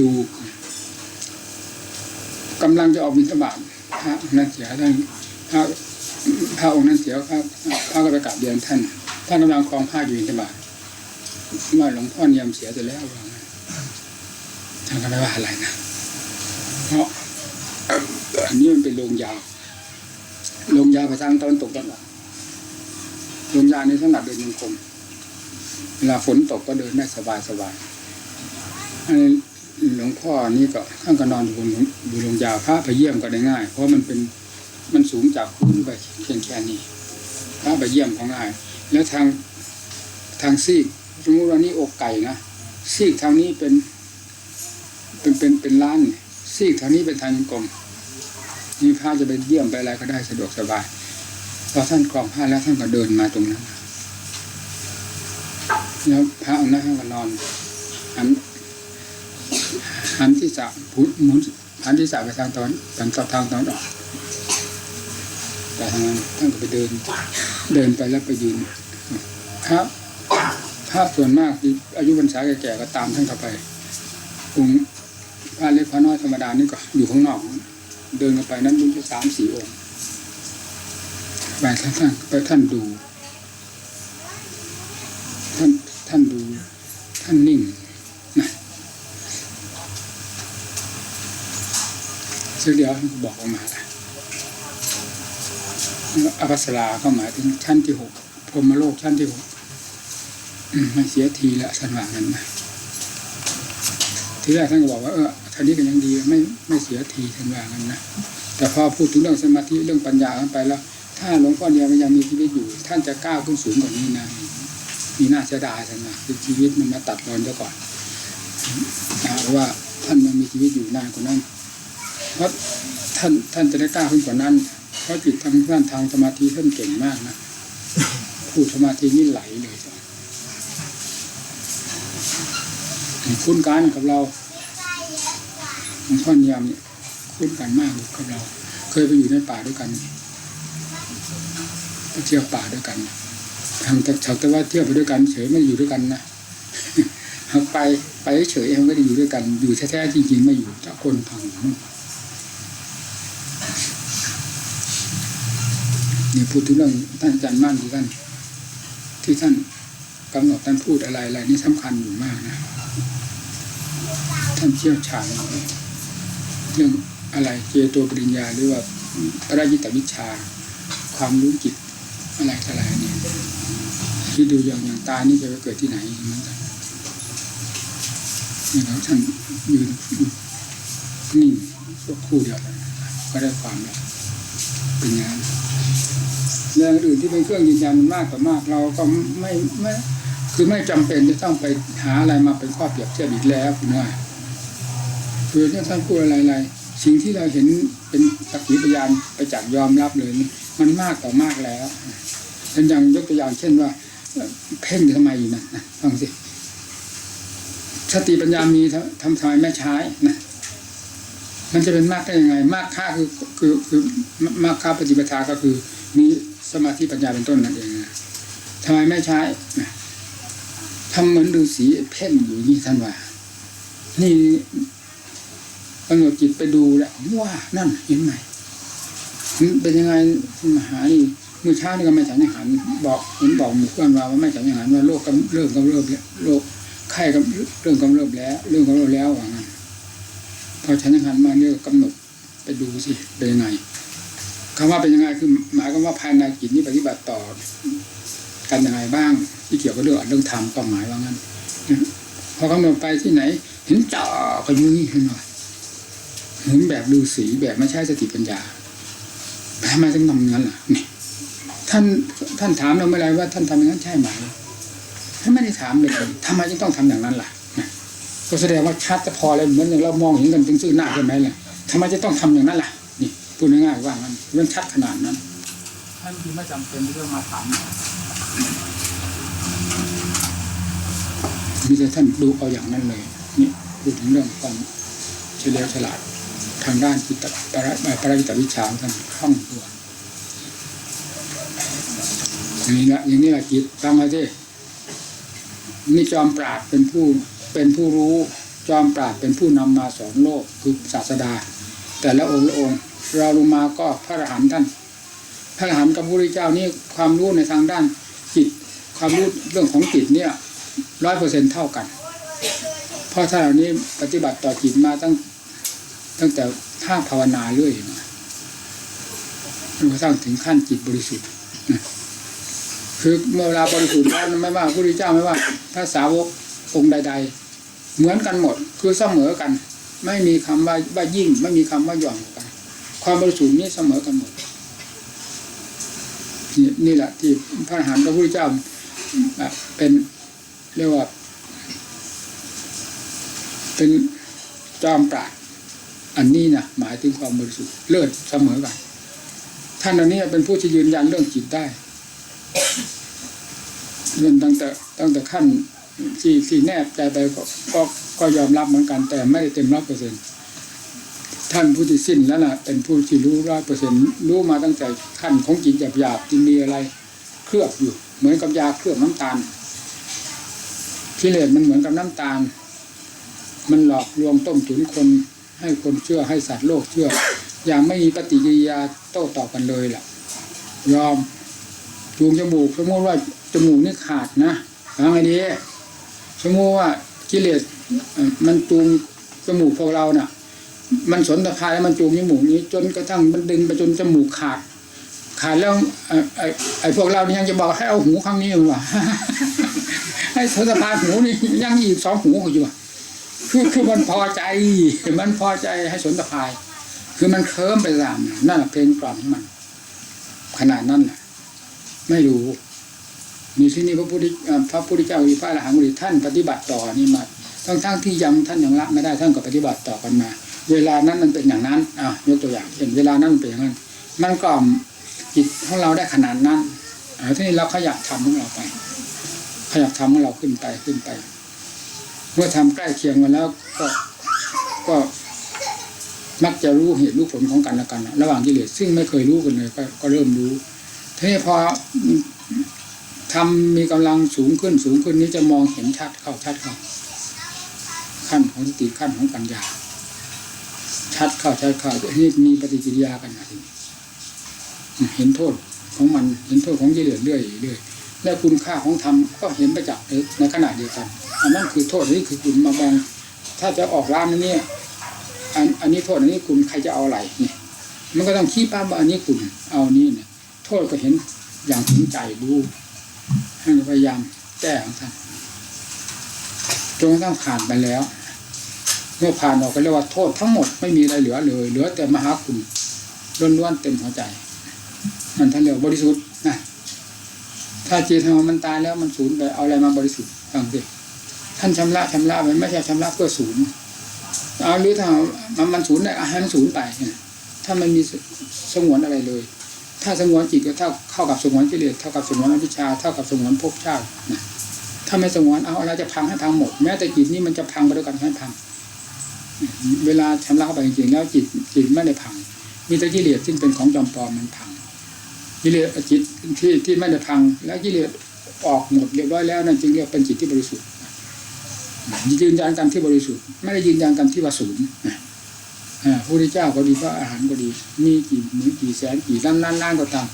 ดูกำลังจะออกบิณฑบาตพระนั่นเสียท่านพระพระองค์นั้นเสียพระพระก็ไปกาบเรียนท่านท่านกำลังคลองผ้าอยู่บิณฑบาตว่าหลวงพ่อเนียมเสียไปแล้วว่าท่านก็ไม่ว่าอะไรนะเพราะอันนี้มันเป็นโรงยาวโรงยาวไปทางตะวันตกตะวันออกโรงยาวนี้สำหรับเดินยังคงเวลาฝนตกก็เดินได้สบายสบายอัน หลวงพ่อนี่ก็ข้างก็นอนอยู่บนอยู่โรงยาพระไปเยี่ยมก็ได้ง่าย เพราะมันเป็นมันสูงจากพื้นไปเพียงแค่นี้พระไปเยี่ยมก็ง่าย แล้วทางทางซีกสมมติว่านี่อกไก่นะซีกทางนี้เป็น เป็นเป็นเป็นล้านซีกทางนี้เป็นทางกลมนี่พระจะไปเยี่ยมไปอะไรก็ได้สะดวกสบายพอท่านกรองผ้าแล้วท่านก็เดินมาตรงนั้นแล้วพระองค์นั้นท่านก็นอนหัน หันที่สะพุหมุนหันที่สะไปทางตอนทางทางตอนออกแต่ทางนั้นท่านก็ไปเดิน เดินไปแล้วไปยืนครับพระส่วนมากที่อายุพรรษาแก่ๆก็ตามท่านเข้าไปองค์พระเล็กพระน้อยธรรมดานี่ก็อยู่ข้างนอก เดินกันไปนั้นมันจะสามสี่องค์ไปท่านท่านไปท่านดู ท่านท่านดู ท่านนิ่งนะ เสียเดียวท่านก็บอกออกมาอภัสราก็หมายถึงชั้นที่หกพรมโลกชั้นที่หกมไม่เสียทีละสันว่างั้นนะทีแรกท่านก็บอกว่าเออท่านนี้ก็ยังดีไม่ไม่เสียทีท่านว่างั้นนะแต่พอพูดถึงเรื่องสมาธิเรื่องปัญญากันไปแล้ว ถ้าหลวงพ่อเนี่ยมันยังมีชีวิตอยู่ ท่านจะก้าวขึ้นสูงกว่านี้นะมีน่าเสียดายท่านนะคือชีวิตมันมาตัดรอนเสียวก่อนเพราะว่าท่านยังมีชีวิตอยู่นานกว่านั้น เพราะท่านท่านจะได้กล้าขึ้นกว่านั้น เพราะจิตทางด้านทางสมาธิท่านเก่งมากนะพูดสมาธินี่ไหลเลยคุ้นกันกับเราหลวงพ่อนียมเนี่ยคุ้นกันมากกับเรา เคยไปอยู่ในป่าด้วยกันไปเที่ยวป่าด้วยกันทางแต่แต่ว่าเที่ยวไปด้วยกัน เฉยไม่อยู่ด้วยกันนะไปไปเฉยๆไม่ได้อยู่ด้วยกัน อยู่แท้ๆจริงๆไม่อยู่เจ้าคนพังนู่น นี่พูดถึงเรื่องท่านอาจารย์มั่นที่ท่านที่ท่านกำหนดท่านพูดอะไรอะไรนี่สำคัญอยู่มากนะท่านเชี่ยวชาญเรื่องอะไรเจโตปริญญาหรือว่าพระยิตวิชา ความรู้จิตอะไรอะไรเนี่ยที่ดูอย่างอย่างตานี่จะไปเกิดที่ไหนเหมือนกันนี่เราท่านยืนนิ่งก็ครู่เดียวก็ได้ความแล้วเป็นอย่างนั้น เรื่องอื่นที่เป็นเครื่องยืนยันมันมากกว่ามากเราก็ไม่ไม่คือไม่จำเป็นจะต้องไปหาอะไรมาเป็นข้อเปรียบเทียบอีกแล้วคุณว่าคือถ้าท่านพูดอะไรอะไรสิ่งที่เราเห็นเป็นสักขีพยานไปจากยอมรับเลยมันมากกว่ามากแล้วเป็นอย่างยกตัวอย่างเช่นว่าเพ่งทำไมอยู่นะนฟังสิสติปัญญามีทำทำทำไมไม่ใช้นะมันจะเป็นมากได้ยังไง มากค่าคือคือคือมากค่าปฏิปทาก็คือ มี สมาธิปัญญาเป็นต้นนั่นเองนะทำไมไม่ใช้ทำเหมือนฤาษีเพ่งอยู่นี่ท่านว่า นี่กำหนดจิตไปดูแล้วว่านั่นเห็นไหมเป็นยังไงมหานี่เมื่อเช้านี่ก็ไม่ฉันอาหารบอกเห็นบอกหมู่เพื่อนว่าว่าไม่ฉันอาหารว่าโรคกำเริ่มกำเริบแล้วโรคไข้กำเริ่มกำเริบแล้ว เรื่องกำเริบแล้วว่างั้นพอฉันหันมาเนี่ยกำหนดไปดูสิเป็นยังไง คำว่าเป็นยังไงคือหมายความว่าภายในจิตนี้ปฏิบัติต่อกันยังไงบ้าง ที่เกี่ยวกับเรื่องเรื่องธรรมก็หมายว่างั้นพอกำหนดไปที่ไหน เห็นจ่อก็อยู่นี่เห็นหน่อยเห็นแบบดูสีแบบไม่ใช่สติปัญญาทำไมต้องทำอย่างนั้นล่ะนี่ท่านท่านถามเราเมื่อไรว่าท่านทำอย่างนั้นใช่ไหมท่านไม่ได้ถามเลยทำไมจึงต้องทำอย่างนั้นล่ะก็แสดงว่าชัดจะพอเลยเหมือนอย่างเรามองเห็นกันถึงซื่อหน้าใช่ไหมล่ะทำไมจะต้องทำอย่างนั้นล่ะนี่พูดง่ายๆว่ามัน มันชัดขนาดนั้น ท่านคือไม่จำเป็นที่ต้องมาถามมีแต่ท่านดูเอาอย่างนั้นเลยนี่พูดถึงเรื่องความเฉลียวฉลาด ทางด้านจิตปรปรจิตวิชาท่านคล่องตัวอย่างนี้ละอย่างนี้ละจิตฟังมาสินี่จอมปราดเป็นผู้เป็นผู้รู้จอมปราดเป็นผู้นำมาสอนโลกคือศาสดา แต่ละองค์ละองค์ เราลงมาก็พระอรหันต์ท่าน พระอรหันต์กับพระพุทธเจ้านี่ความรู้ในทางด้านจิต ความรู้เรื่องของจิตเนี่ยร้อยเปอร์เซ็นเท่ากัน เพราะท่านเหล่านี้ปฏิบัติต่อจิตมาตั้งตั้งแต่ท่าภาวนาเรื่อยมาจนกระทั่งถึงขั้นจิตบริสุทธิ์คือเมื่อเวลาบริสุทธิ์แล้วไม่ว่าพระพุทธเจ้าไม่ว่าพระสาวกองค์ใด ๆ เหมือนกันหมด คือเสมอกัน ไม่มีคำว่าว่ายิ่ง ไม่มีคำว่าหย่อนกัน ความบริสุทธิ์นี้เสมอกันหมดนี่นี่แหละที่พระอรหันต์พระพุทธเจ้าเป็นเรียกว่า เป็นจอมปราดอันนี้นะหมายถึงความบริสุทธิ์เลิศเสมอกันท่านอันนี้เป็นผู้ที่ยืนยันเรื่องจิตได้เรื่องตั้งแต่ตั้งแต่ขั้นที่ที่แนบใจไปก็ก็ยอมรับเหมือนกัน แต่ไม่ได้เต็มร้อยเปอร์เซ็น ท่านผู้ที่สิ้นแล้วนะเป็นผู้ที่รู้ร้อยเปอร์เซ็นต์รู้มาตั้งแต่ขั้นของจิตหยาบๆที่มีอะไรเคลือบอยู่ เหมือนกับยาเคลือบน้ำตาลกิเลสมันเหมือนกับน้ำตาล มันหลอกลวงต้มตุ๋นคนให้คนเชื่อให้สัตว์โลกเชื่อ อย่างไม่มีปฏิกิริยาโต้ตอบกันเลยล่ะ ยอมจูงจมูกสมมติว่าจมูกนี่ขาดนะทำไงดีสมมติว่ากิเลสมันจูงจมูกพวกเราน่ะ มันสนตะพายแล้วมันจูงจมูกนี้ จนกระทั่งมันดึงไปจนจมูกขาด ขาดแล้วไอ้ไอ้พวกเรานี่ยังจะบอกให้เอาหูข้างนี้ว่ะให้สนตะพายหูนี่ยังอีกสองหูอยู่ว่ะคือคือมันพอใจมันพอใจให้สนตะพาย คือมันเคลิ้มไปตามนั่นเพลงกล่อมของมัน ขนาดนั้นแหละไม่รู้มีที่นี่พระพุทธเอ่อพระพุทธเจ้าหรือพระอรหันต์หรือท่านปฏิบัติต่อนี่มาทั้งทั้งๆที่ยังท่านยังละไม่ได้ท่านก็ปฏิบัติต่อกันมา เวลานั้นมันเป็นอย่างนั้นอะยกตัวอย่างเช่นเวลานั้นมันเป็นอย่างนั้น มันกล่อมจิตของเราได้ขนาดนั้นอ่าทีนี้เราขยับทำของเราไป ขยับทำของเราขึ้นไปขึ้นไป เมื่อทำใกล้เคียงกันแล้วก็ก็มักจะรู้เหตุรู้ผลของกันและกัน ระหว่างกิเลสซึ่งไม่เคยรู้กันเลยก็ก็เริ่มรู้ทีนี้พอทำมีกำลังสูงขึ้นสูงขึ้นนี้จะมองเห็นชัดเข้าชัดเข้าขั้นของสติขั้นของปัญญา ชัดเข้าชัดเข้านี่มีปฏิกิริยากันนะทีนี้เห็นโทษของมันเห็นโทษของกิเลสเรื่อยเรื่อยและคุณค่าของธรรมก็เห็นประจักษ์ในขณะเดียวกัน อันนั้นคือโทษนนี้คือคุณมามองถ้าจะออกร้านนี้เนี่อันอันนี้โทษอันนี้คุณใครจะเอาอะไรเนี่ยมันก็ต้องขี้ป้าว่าอันนี้คุณเอานี้เนี่ยโทษก็เห็นอย่างถึงใจรู้ให้พยายามแก้ของท่านจนกระทั่งผ่านไปแล้ว เมื่อผ่านออกไปเรียกว่าโทษทั้งหมดไม่มีอะไรเหลือเลยเหลือแต่มหาคุณล้วนๆเต็มหัวใจนั่นท่านเรียกบริสุทธิ์นะถ้าจิตของมันตายแล้วมันสูญไปเอาอะไรมาบริสุทธิ์ฟังสิท่านชำระชำระมันไม่ใช่ชำระเพื่อศูนย์เอาหรือถ้ามันมันศูนย์ได้อาหารศูนย์ไปเนี่ยถ้ามันมีสสงวนอะไรเลย ถ้าสงวนจิตก็เท่าเข้ากับสงวนกิเลสเท่ากับสงวนอวิชชาเท่ากับสงวนภพชาตินะถ้าไม่สงวนเอาอะไรจะพังให้พังหมดแม้แต่จิตนี้มันจะพังไปด้วยกันให้พัง เวลาชำระเข้าไปจริงๆแล้วจิตจิตไม่ได้พัง มีแต่กิเลสซึ่งเป็นของจอมปลอมมันพังกิเลสจิตที่ที่ไม่ได้พัง แล้วกิเลสออกหมดเรียบร้อยแล้วนั่นจึงเรียกเป็นจิตที่บริสุทธิ์ยืนยันกันที่บริสุทธิ์ไม่ได้ยืนยันกันที่ว่าศูนย์พระพุทธเจ้าก็ดีพระอาหารก็ดี มีกี่หมื่นกี่แสนกี่ล้านล้านล้านก็ตาม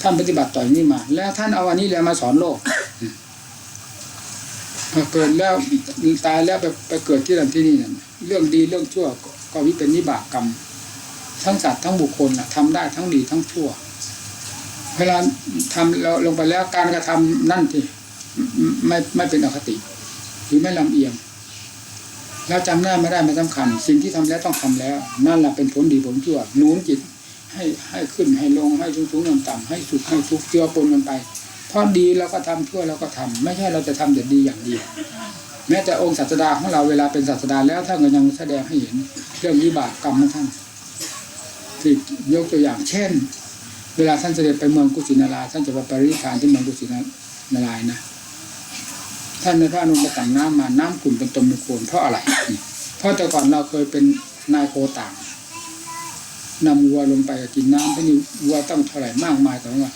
ท่านปฏิบัติต่ออย่างนี้มา แล้วท่านเอาอันนี้แล้วมาสอนโลก เกิดแล้วตายแล้วไปไปเกิดที่นั่นที่นี่นั่นเรื่องดีเรื่องชั่วก็วิเป็นนิบากกรรม ทั้งสัตว์ทั้งบุคคลนะทำได้ทั้งดีทั้งชั่ว เวลาทำเราลงไปแล้วการกระทำนั่นที่ไม่ไม่เป็นอคติ หรือไม่ลำเอียงแล้วจำได้ไม่ได้ไม่สำคัญ สิ่งที่ทำแล้วต้องทำแล้ว นั่นแหละเป็นผลดีผลชั่วหนุนจิตให้ให้ขึ้นให้ลงให้สูงสูงต่ำต่ำให้สุขให้ทุกข์เจือปนกันไป ราะดีเราก็ทำชั่วเราก็ทำไม่ใช่เราจะทำแต่ดีอย่างเดียวแม้แต่องค์ศาสดาของเราเวลาเป็นศาสดาแล้วท่านก็ยังแสดงให้เห็นเรื่องวิบากกรรมของท่านที่ยกตัวอย่างเช่น เวลาท่านเสด็จไปเมืองกุสินาราท่านจะไปปรินิพานที่เมืองกุสินารานะท่านในพระอนุปตังน้ำมาน้ำขุ่นเป็นตมเป็นโคนเพราะอะไร เพราะแต่ก่อนเราเคยเป็นนายโคต่างนำวัวลงไปกินน้ำที่นี่วัวต้องเท่าไหร่มากมายแต่ว่า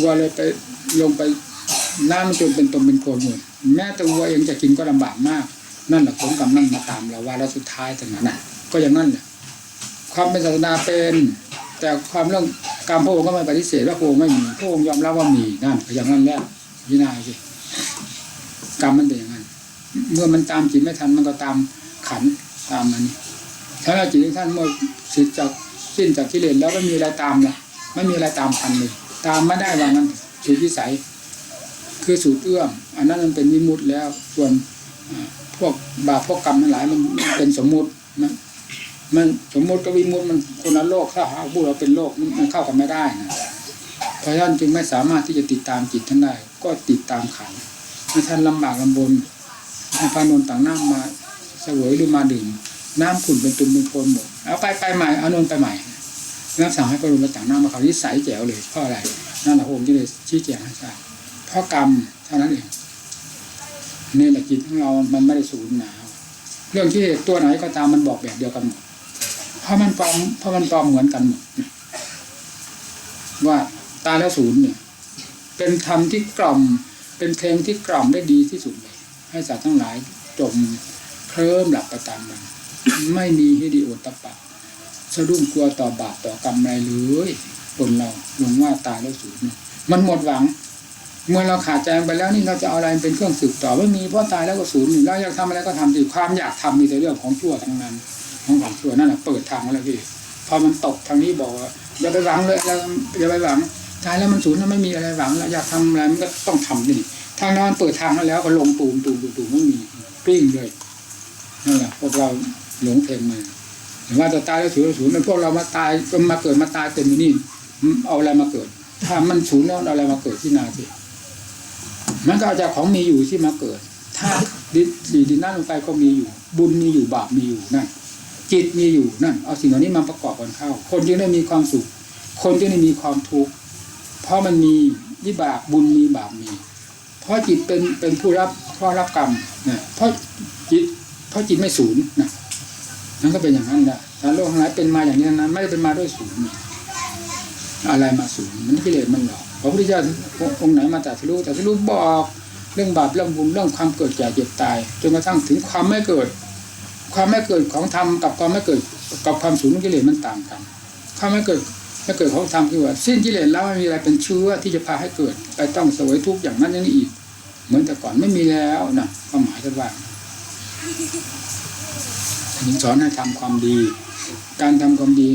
วัวเลยไปลงไปน้ำจนเป็นตมเป็นโคลนหมดแม้แต่วัวเองจะกินก็ลำบากมาก นั่นแหละผลกรรมนั่นมาตามเราว่าแล้วสุดท้ายถึงนั้นน่ะก็อย่างนั้นแหละความเป็นศาสนาเป็น แต่ความเรื่องกรรมพระองค์ก็ไม่ปฏิเสธว่าพระองค์ไม่มีพระองค์ยอมรับว่ามีนั่นอย่างนั้นแหละพิจารณาสิกรรมมันเป็นอย่างนั้น เมื่อมันตามจิตไม่ทันมันก็ตามขันตามมันนี่ถ้าจิตท่านเมื่อสิ้นจากสิ้นจากกิเลสแล้วไม่มีอะไรตามละไม่มีอะไรตามทันเลย ตามไม่ได้ว่างั้นสุดวิสัย คือสูตรเอื้อม อันนั้นมันเป็นวิมุตแล้ว ส่วนพวกบาปพวกกรรมทั้งหลายมันเป็นสมมุตินะมันสมมุติกับวิมุตมันคนละโลกถ้าหาพูดเราเป็นโลกมันเข้ากันไม่ได้นะเพราะฉะนั้นจึงไม่สามารถที่จะติดตามจิตท่านได้ ก็ติดตามขันธ์ให้ท่านลำบากลำบนให้พระนนต่างน้ำมาเสวยหรือมาดื่มน้ำขุ่นเป็นตุ่มเป็นโพนหมดเอาไปไปใหม่เอานนท์ไปใหม่ นักสั่งให้พระนนท์มาต่างน้ำมาเขาที่ใสแจ๋วเลยเพราะอะไรนั่นแหละพระองค์ที่เลยชี้แจงให้ทราบเพราะกรรมเท่านั้นเองนี่แหละจิตของเรามันไม่ได้สูญหนาวเรื่องที่ตัวไหนก็ตามมันบอกแบบเดียวกันหมดเพราะมันปลอมเพราะมันปลอมเหมือนกันหมดว่าตายแล้วศูนย์เนี่ย เป็นธรรมที่กล่อม เป็นเพลงที่กล่อมได้ดีที่สุดเลย ให้สัตว์ทั้งหลายจมเคลิ้มหลับไปตามมัน ไม่มีฮิริโอตปปะ สะดุ้งกลัวต่อบาปต่อกรรมอะไรเลยคนเราลงว่าตายแล้วสูญเนี่ยมันหมดหวัง เมื่อเราขาดใจไปแล้วนี่เราจะเอาอะไรเป็นเครื่องสืบต่อไม่มีเพราะตายแล้วก็สูญเราอยากทำอะไรก็ทำสิความอยากทำมีแต่เรื่องของชั่วทั้งนั้นของของชั่วนั่นแหละเปิดทางแล้วพี่พอมันตกทางนี้บอกว่าอย่าไปหวังเลยแล้วอย่าไปหวังตายแล้วมันสูญแล้วไม่มีอะไรหวังแล้วอยากทำอะไรมันก็ต้องทำนี่ทางนั้นเปิดทางแล้วก็ลงตูมตูมตูมตูมไม่มีกลิ้งเลยนั่นแหละพวกเราหลงเพลงมาเห็น ว่าจะตายแล้วศูนย์ศูนย์มันพวกเรามาตายก็มาเกิดมาตายเต็มนี่เอาอะไรมาเกิด ถ้ามันศูนย์แล้วเอาอะไรมาเกิดที่นาสิมันก็เอาจากของมีอยู่ที่มาเกิด ถ้าดินสีดินนั่นลงไปก็มีอยู่ บุญมีอยู่บาปมีอยู่นั่นจิตมีอยู่นั่น เอาสิ่งเหล่านี้มาประกอบกันเข้า คนจึงได้มีความสุข คนจึงได้มีความทุกข์เพราะมันมีวิบากบุญมีบาปมี เพราะจิตเป็นเป็นผู้รับผู้รับกรรมนะเพราะจิตเพราะจิตไม่ศูนย์นะ นั่นก็เป็นอย่างนั้นแหละแต่โลกทั้งหลายเป็นมาอย่างนี้นั้นไม่ได้เป็นมาด้วยศูนย์อะไรมาศูนย์มันกิเลสมันหลอกพระพุทธเจ้าองค์ไหนมาตรัดรู้ตรัดรู้บอก เรื่องบาปเรื่องบุญเรื่องความเกิดแก่เจ็บตายจนกระทั่งถึงความไม่เกิด ความไม่เกิดของธรรมกับความไม่เกิดกับความศูนย์ของกิเลสมันต่างกันความไม่เกิดไม่เกิดของธรรมคือว่าสิ้นกิเลสแล้วไม่มีอะไรเป็นเชื้อที่จะพาให้เกิด ไปต้องเสวยทุกข์อย่างนั้นอย่างนี้อีก เหมือนแต่ก่อนไม่มีแล้วนะความหมายท่านว่า สอนให้ทำความดี การทำความดี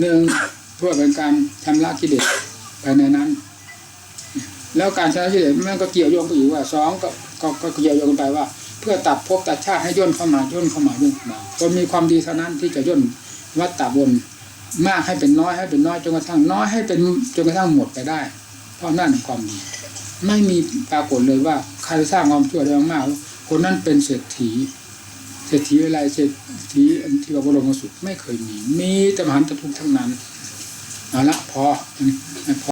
หนึ่งเพื่อเป็นการชำระกิเลสภายในนั้น แล้วการชำระกิเลสมันก็เกี่ยวโยงไปอยู่ว่าสองก็ก็ก็เกี่ยวโยงกันไปว่า เพื่อตัดภพตัดชาติให้ย่นเข้ามาย่นเข้ามาย่นเข้ามาคนมีความดีเท่านั้นที่จะย่นวัฏฏะวนมากให้เป็นน้อยให้เป็นน้อยจนกระทั่งน้อยให้เป็นจนกระทั่งหมดไปได้ เพราะนั่นความดี ไม่มีปรากฏเลยว่าใครสร้างความชั่วได้มากคนนั้นเป็นเศรษฐี เศรษฐีอะไรเศรษฐีอันที่ว่าบรมสุขไม่เคยมี มีแต่มหันตทุกข์ทั้งนั้นเอาละพออันนี้พอ